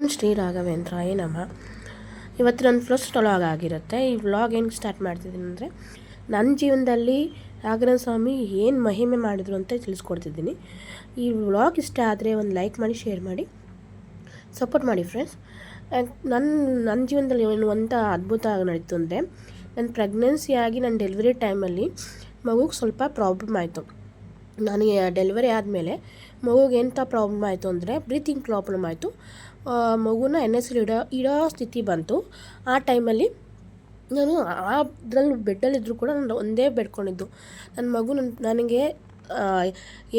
ಶ್ರೀ ರಾಘವೇಂದ್ರಾಯ ನಮಃ. ಇವತ್ತು ನನ್ನ ಫಸ್ಟ್ ವ್ಲಾಗ್ ಆಗಿರುತ್ತೆ. ಈ ವ್ಲಾಗ್ ಹೆಂಗೆ ಸ್ಟಾರ್ಟ್ ಮಾಡ್ತಿದ್ದೀನಿ ಅಂದರೆ ನನ್ನ ಜೀವನದಲ್ಲಿ ರಾಘವನ ಸ್ವಾಮಿ ಏನು ಮಹಿಮೆ ಮಾಡಿದ್ರು ಅಂತ ತಿಳಿಸ್ಕೊಡ್ತಿದ್ದೀನಿ. ಈ ವ್ಲಾಗ್ ಇಷ್ಟ ಆದರೆ ಒಂದು ಲೈಕ್ ಮಾಡಿ ಶೇರ್ ಮಾಡಿ ಸಪೋರ್ಟ್ ಮಾಡಿ ಫ್ರೆಂಡ್ಸ್ ನನ್ನ ನನ್ನ ಜೀವನದಲ್ಲಿ ಏನು ಅಂತ ಅದ್ಭುತ ನಡೀತು ಅಂದರೆ ನನ್ನ ಪ್ರೆಗ್ನೆನ್ಸಿ ಆಗಿ ನನ್ನ ಡೆಲಿವರಿ ಟೈಮಲ್ಲಿ ಮಗುಗೆ ಸ್ವಲ್ಪ ಪ್ರಾಬ್ಲಮ್ ಆಯಿತು. ನನಗೆ ಡೆಲಿವರಿ ಆದಮೇಲೆ ಮಗುಗೆ ಎಂಥ ಪ್ರಾಬ್ಲಮ್ ಆಯಿತು ಅಂದರೆ ಬ್ರೀತಿಂಗ್ ಪ್ರಾಬ್ಲಮ್ ಆಯಿತು. ಮಗುನ ಎನ್ ಎಸ್ ಇಡೋ ಇಡೋ ಸ್ಥಿತಿ ಬಂತು. ಆ ಟೈಮಲ್ಲಿ ನಾನು ಅದ್ರಲ್ಲಿ ಬೆಡ್ಡಲ್ಲಿದ್ದರೂ ಕೂಡ ನಾನು ಒಂದೇ ಬೆಡ್ಕೊಂಡಿದ್ದು. ನನ್ನ ಮಗು ನನ್ನ ನನಗೆ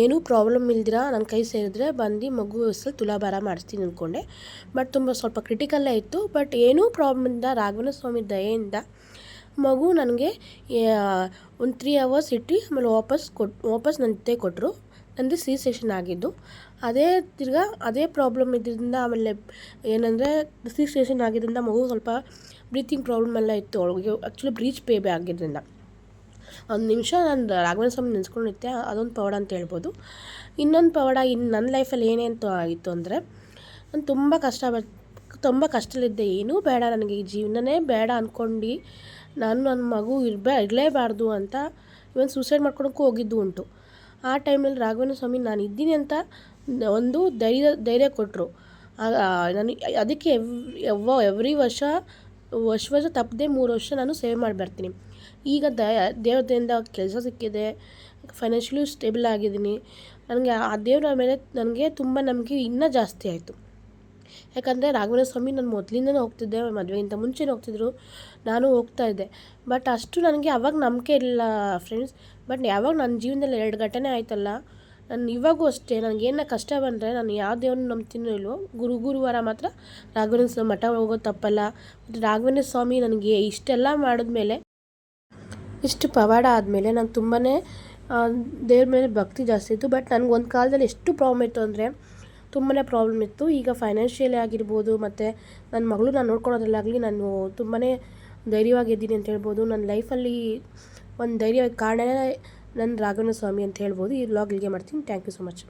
ಏನೂ ಪ್ರಾಬ್ಲಮ್ ಇಲ್ದಿರ ನನ್ನ ಕೈ ಸೇರಿದ್ರೆ ಬಂದು ಮಗು ಹೆಸರು ತುಲಾಭಾರ ಮಾಡಿಸ್ತೀನಿ ಅಂದ್ಕೊಂಡೆ ಬಟ್ ತುಂಬ ಸ್ವಲ್ಪ ಕ್ರಿಟಿಕಲ್ಲೇ ಇತ್ತು. ಬಟ್ ಏನೂ ಪ್ರಾಬ್ಲಮಿಂದ ರಾಘವನ ಸ್ವಾಮಿ ದಯೆಯಿಂದ ಮಗು ನನಗೆ ಒಂದು ತ್ರೀ ಅವರ್ಸ್ ಇಟ್ಟು ಆಮೇಲೆ ವಾಪಸ್ ಕೊಟ್ಟು ವಾಪಸ್ ನನ್ನ ಕೊಟ್ಟರು ನನ್ನದು ಸಿ ಸೆಷನ್ ಆಗಿದ್ದು. ಅದೇ ತಿರ್ಗ, ಅದೇ ಪ್ರಾಬ್ಲಮ್ ಇದ್ರಿಂದ ಆಮೇಲೆ ಏನಂದರೆ ಸಿ ಸೆಷನ್ ಆಗಿದ್ದರಿಂದ ಮಗು ಸ್ವಲ್ಪ ಬ್ರೀತಿಂಗ್ ಪ್ರಾಬ್ಲಮ್ ಎಲ್ಲ ಇತ್ತು. ಅವಳಿಗೆ ಆ್ಯಕ್ಚುಲಿ ಬ್ರೀಚ್ ಬೇಬಿ ಆಗಿದ್ದರಿಂದ ಒಂದು ನಿಮಿಷ ನಾನು ರಾಘವೇಂದ್ರ ಸ್ವಾಮಿ ನೆನೆಸ್ಕೊಂಡಿದ್ದೆ, ಅದೊಂದು ಪವಾಡ ಅಂತ ಹೇಳ್ಬೋದು. ಇನ್ನೊಂದು ಪವಾಡ ಇನ್ನು ನನ್ನ ಲೈಫಲ್ಲಿ ಏನೇನು ಆಗಿತ್ತು ಅಂದರೆ, ನಾನು ತುಂಬ ಕಷ್ಟ ತುಂಬ ಕಷ್ಟದಲ್ಲಿದ್ದೆ. ಏನೂ ಬೇಡ ನನಗೆ ಈ ಜೀವನನೇ ಬೇಡ ಅಂದ್ಕೊಂಡು ನಾನು ನನ್ನ ಮಗು ಇರಬೇ, ಇರಲೇಬಾರ್ದು ಅಂತ ಇವನ್ ಸೂಸೈಡ್ ಮಾಡ್ಕೊಳಕ್ಕೂ ಹೋಗಿದ್ದು ಉಂಟು. ಆ ಟೈಮಲ್ಲಿ ರಾಘವೇಂದ್ರ ಸ್ವಾಮಿ ನಾನು ಇದ್ದೀನಿ ಅಂತ ಒಂದು ಧೈರ್ಯ ಧೈರ್ಯ ಕೊಟ್ಟರು ನಾನು ಅದಕ್ಕೆ ಎವ್ ಎವ್ರಿ ವರ್ಷ ವರ್ಷ ವರ್ಷ ತಪ್ಪದೆ ಮೂರು ವರ್ಷ ನಾನು ಸೇವೆ ಮಾಡಿ ಬರ್ತೀನಿ. ಈಗ ದ ದೇವ್ರದಿಂದ ಕೆಲಸ ಸಿಕ್ಕಿದೆ ಫೈನಾನ್ಷಿಯಲಿ ಸ್ಟೇಬಲ್ ಆಗಿದ್ದೀನಿ. ನನಗೆ ಆ ದೇವರ ಮೇಲೆ ನನಗೆ ತುಂಬ ನಂಬಿಕೆ ಇನ್ನೂ ಜಾಸ್ತಿ ಆಯಿತು. ಯಾಕಂದರೆ ರಾಘವೇಂದ್ರ ಸ್ವಾಮಿ ನಾನು ಮೊದಲಿಂದನೇ ಹೋಗ್ತಿದ್ದೆ, ಮದುವೆಗಿಂತ ಮುಂಚೆನೇ ಹೋಗ್ತಿದ್ರು, ನಾನು ಹೋಗ್ತಾ ಇದ್ದೆ. ಬಟ್ ಅಷ್ಟು ನನಗೆ ಅವಾಗ ನಂಬಿಕೆ ಇಲ್ಲ ಫ್ರೆಂಡ್ಸ್ ಬಟ್ ಯಾವಾಗ ನನ್ನ ಜೀವನದಲ್ಲಿ ಎರಡು ಘಟನೆ ಆಯ್ತಲ್ಲ, ನಾನು ಇವಾಗೂ ಅಷ್ಟೇ, ನನಗೆ ಏನೋ ಕಷ್ಟ ಬಂದರೆ ನಾನು ಯಾವ ದೇವ್ರನ್ನ ನಂಬ್ತೀನೋ ಇಲ್ವೋ, ಗುರು ಗುರುವಾರ ಮಾತ್ರ ರಾಘವೇಂದ್ರ ಸ್ವಾಮಿ ಮಠ ಹೋಗೋದು ತಪ್ಪಲ್ಲ. ಮತ್ತು ರಾಘವೇಂದ್ರ ಸ್ವಾಮಿ ನನಗೆ ಇಷ್ಟೆಲ್ಲ ಮಾಡಿದ್ಮೇಲೆ, ಇಷ್ಟು ಪವಾಡ ಆದಮೇಲೆ ನಾನು ತುಂಬಾ ದೇವ್ರ ಮೇಲೆ ಭಕ್ತಿ ಜಾಸ್ತಿ ಇತ್ತು. ಬಟ್ ನನಗೆ ಒಂದು ಕಾಲದಲ್ಲಿ ಎಷ್ಟು ಪ್ರಾಬ್ಲಮ್ ಇತ್ತು ಅಂದರೆ ತುಂಬಾ ಪ್ರಾಬ್ಲಮ್ ಇತ್ತು. ಈಗ ಫೈನಾನ್ಷಿಯಲಿ ಆಗಿರ್ಬೋದು, ಮತ್ತು ನನ್ನ ಮಗಳು ನಾನು ನೋಡ್ಕೊಳೋದ್ರಲ್ಲಾಗಲಿ ನಾನು ತುಂಬಾ ಧೈರ್ಯವಾಗಿದ್ದೀನಿ ಅಂತ ಹೇಳ್ಬೋದು. ನನ್ನ ಲೈಫಲ್ಲಿ ಒಂದು ಧೈರ್ಯ ಕಾರಣನೇ ನನ್ನ ರಾಘವನ ಸ್ವಾಮಿ ಅಂತ ಹೇಳ್ಬೋದು. ಈ ವ್ಲಾಗ್ ಇಲ್ಲಿಗೆ ಮಾಡ್ತೀನಿ. Thank you so much